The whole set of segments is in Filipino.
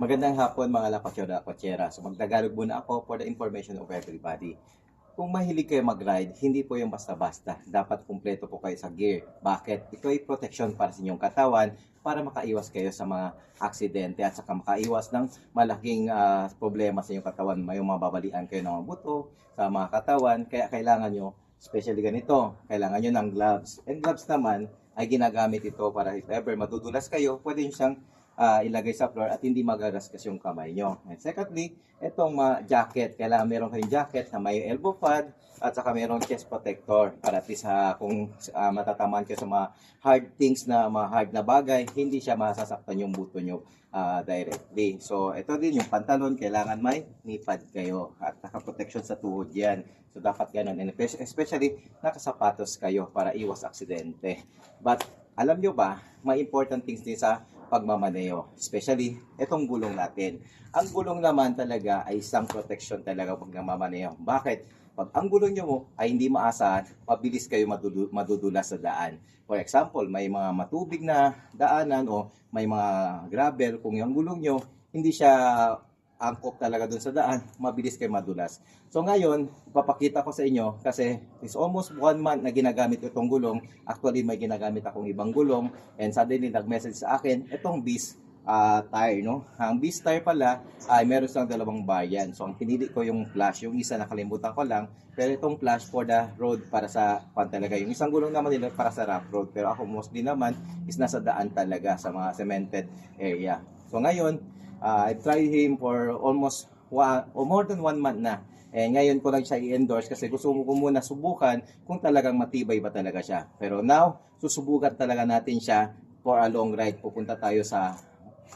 Magandang hapon mga lakotsera kotsera. So magtagalog muna ako for the information of everybody. Kung mahilig kayo mag-ride, hindi po yung basta-basta. Dapat kumpleto po kayo sa gear. Bakit? Ito ay protection para sa inyong katawan para makaiwas kayo sa mga aksidente at saka makaiwas ng malaking ah, problema sa inyong katawan. May mababalian kayo ng mga buto sa mga katawan. Kaya kailangan nyo, especially ganito, kailangan nyo ng gloves. And gloves naman ay ginagamit ito para if ever madudulas kayo, pwede nyo siyang ah, ilagay sa floor at hindi magaraskas yung kamay nyo. And secondly, itong mga jacket, kailangan meron kayong jacket na may elbow pad at saka merong chest protector para at least ah, kung ah, matatamaan kayo sa mga hard things na mga hard na bagay, hindi siya masasaktan yung buto nyo ah, directly. So, ito din yung pantalon, kailangan may knee pad kayo at naka-protection sa tuhod yan. So, dapat ganun. And especially, nakasapatos kayo para iwas aksidente. But, alam nyo ba, may important things din sa pagmamaneo. Especially, itong gulong natin. Ang gulong naman talaga ay isang protection talaga pag namamaneo. Bakit? Pag ang gulong nyo mo ay hindi maasahan, mabilis kayo madudu- madudulas sa daan. For example, may mga matubig na daanan o may mga gravel, kung yung gulong nyo, hindi siya angkop talaga dun sa daan, mabilis kayo madulas. So ngayon, papakita ko sa inyo kasi it's almost one month na ginagamit itong gulong. Actually, may ginagamit akong ibang gulong and suddenly nag-message sa akin, itong bis ah, tire, no? Ang bis tire pala ay meron silang dalawang bayan. So ang pinili ko yung flash, yung isa nakalimutan ko lang, pero itong flash for the road para sa pan talaga. Yung isang gulong naman nila para sa rough road, pero ako mostly naman is nasa daan talaga sa mga cemented area. So ngayon, uh, I've tried him for almost one, or more than one month na. Eh, ngayon ko lang siya i-endorse kasi gusto ko muna subukan kung talagang matibay ba talaga siya. Pero now, susubukan talaga natin siya for a long ride. Pupunta tayo sa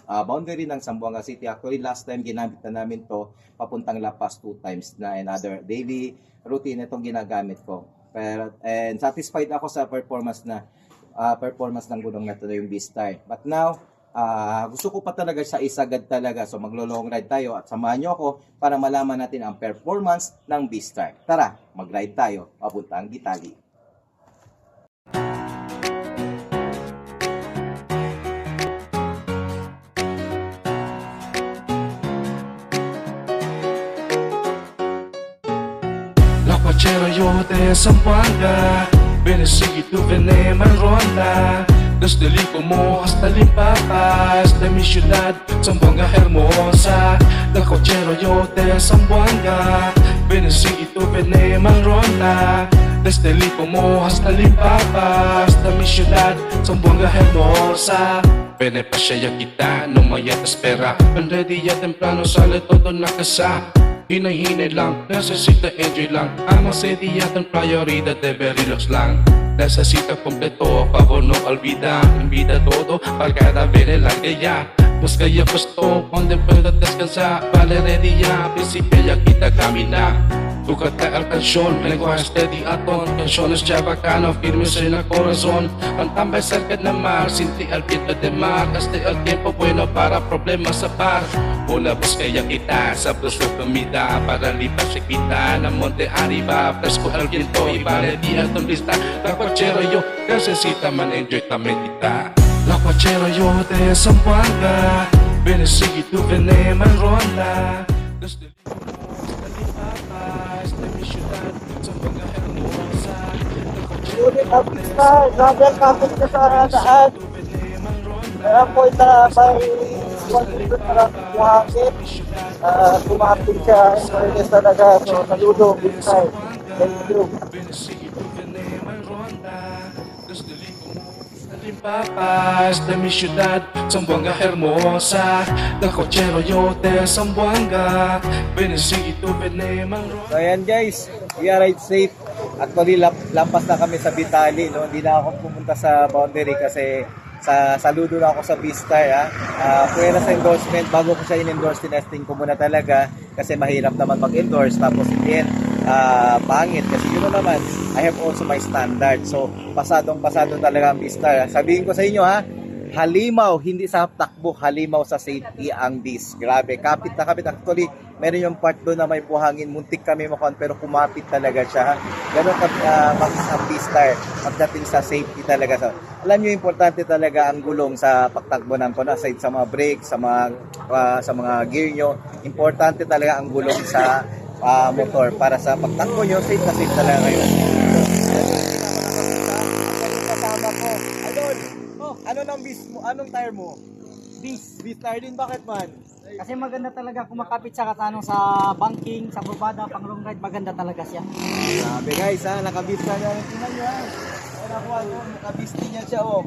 ah, boundary ng Zamboanga City. Actually, last time ginamit na namin to papuntang La Paz two times na and other daily routine itong ginagamit ko. Pero, and satisfied ako sa performance na ah, performance ng gulong na yung Beastar. But now, ah, gusto ko pa talaga siya isagad talaga. So maglo-long ride tayo at samahan nyo ako para malaman natin ang performance ng Beastar. Tara, mag-ride tayo papuntang Gitali. La cuachera yo de Zamboanga Benesigi tu venema en ronda Desde el como hasta Limpapas De mi ciudad, Zamboanga hermosa La cochero yo de Zamboanga Benesigi tu venema en ronda. Desde como hasta Limpapas De mi ciudad, Zamboanga hermosa Pene pa siya kita, no maya te espera. Ready ya temprano sale todo nakasa. Hinay-hinay lang, necesita enjoy lang. Ang masaya ang prioridad debe relax lang Necesita kompleto, favor no olvida. Invita todo, pagkada vene lang ella Pues kaya gusto, donde pueda descansar. Vale ready ya, principio ya kita camina Tocate el canción, lenguaje steady aton Canciones ya bacano, firmes en el corazón. Tambay cerca del mar, sin ti al viento de mar. Este el tiempo bueno para problemas sa par Una vez kaya kita sa puso comida Para lipas si kita ng monte arriba. Fresco el viento y vale día ton lista La cuachera yo, necesita man enjoy también kita La cuachera yo de Zamboanga Benesigi tu venema en ronda Star, Gravel Campus ka sa daan. Kaya po ita may iwan dito para buhangin. Uh, kumapit siya, in fairness talaga. So, saludo, big time. Thank you. Papas de mi ciudad, Zamboanga hermosa Del cochero yo de Zamboanga Benesigi tu venemang So ayan guys, we arrived safe. Actually, lap, lampas na kami sa Bitali. No? Hindi na ako pumunta sa boundary kasi sa saludo na ako sa Beastar. Ha? Uh, pwera sa endorsement, bago ko siya in-endorse, tinesting ko muna talaga kasi mahirap naman mag-endorse. Tapos in the end, ah, pangit. Kasi yun na naman, I have also my standard. So, pasadong pasado talaga ang ha? Sabihin ko sa inyo ha, halimaw, hindi sa takbo, halimaw sa safety ang bis. Grabe, kapit na kapit. Actually, meron yung part doon na may buhangin, muntik kami makon, pero kumapit talaga siya. Ganon ka uh, mag-isang pistar pagdating sa safety talaga. So, alam nyo, importante talaga ang gulong sa pagtakbo ng kono, aside sa mga brake, sa mga, ah, sa mga gear nyo. Importante talaga ang gulong sa ah, motor para sa pagtakbo nyo, safe na safe talaga kayo. kasama ko. Idol, oh, ano nang bis mo? Anong tire mo? Bis. Bis tire din, bakit man? Kasi maganda talaga kumakapit siya katano sa banking, sa bubada, pang long ride, maganda talaga siya. Grabe guys ha, nakabis na niya. Tingnan nyo ha. Ay nakuha ko, nakabis din niya siya oh.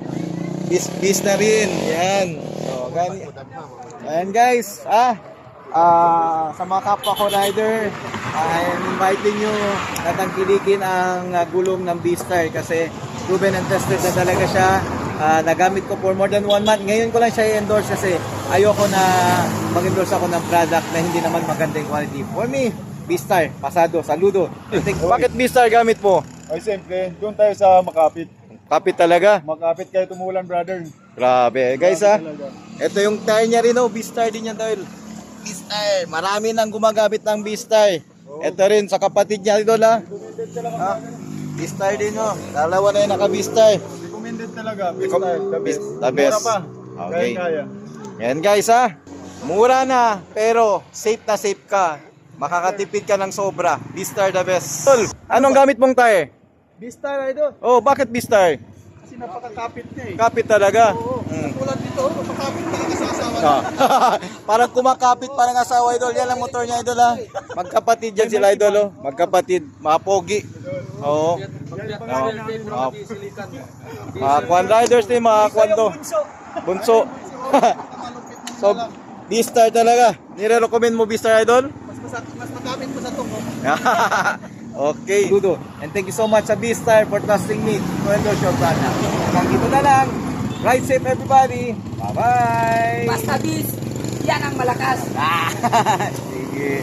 Bis, bis na rin. Yan. So, gani. Ayan guys, ah. Ah, sa mga kapwa ko rider, I am inviting you na tangkilikin ang ah, gulong ng Beastar kasi proven and tested na talaga siya. Ah, nagamit ko for more than one month. Ngayon ko lang siya i-endorse kasi ayoko na mag-endorse ako ng product na hindi naman maganda yung quality. For me, Beastar, pasado, saludo. Bakit Beastar gamit mo? Ay, siyempre, doon tayo sa Makapit. Kapit talaga. Makapit kayo tumulan, brother. Grabe. Guys ha, ito yung tire niya rin oh, Beastar din yan dahil. Beastar, marami nang gumagamit ng Beastar. Ito rin sa kapatid niya idol ha. Ha? Beastar din oh. Dalawa na yung naka-Beastar. Talaga. Time, the best. the best. Mura pa. Okay. Kaya, kaya. Yan guys ha. Mura na, pero safe na safe ka. Makakatipid ka ng sobra. Beastar the best. Tol, anong gamit mong tire? Bistar, idol. Oh, bakit Beastar? Kasi napakakapit niya eh. Kapit talaga. Oo. Mm. Tulad dito, makapit talaga sa asawa. Ah. parang kumakapit parang asawa idol. Yan ang motor niya idol ha. Magkapatid yan sila idol oh. Magkapatid. Mga pogi. Oo. Oo. Mga, mga kwan riders din mga kwan to. Bunso. so, B-Star talaga. Nire-recommend mo B-Star idol? Mas, mas, mas makapit mo sa tungo. okay. Dudo. And thank you so much sa B-Star for trusting me to endorse your product. Hanggang dito na lang. Ride safe everybody. Bye-bye. Basta bis, yan ang malakas. Sige.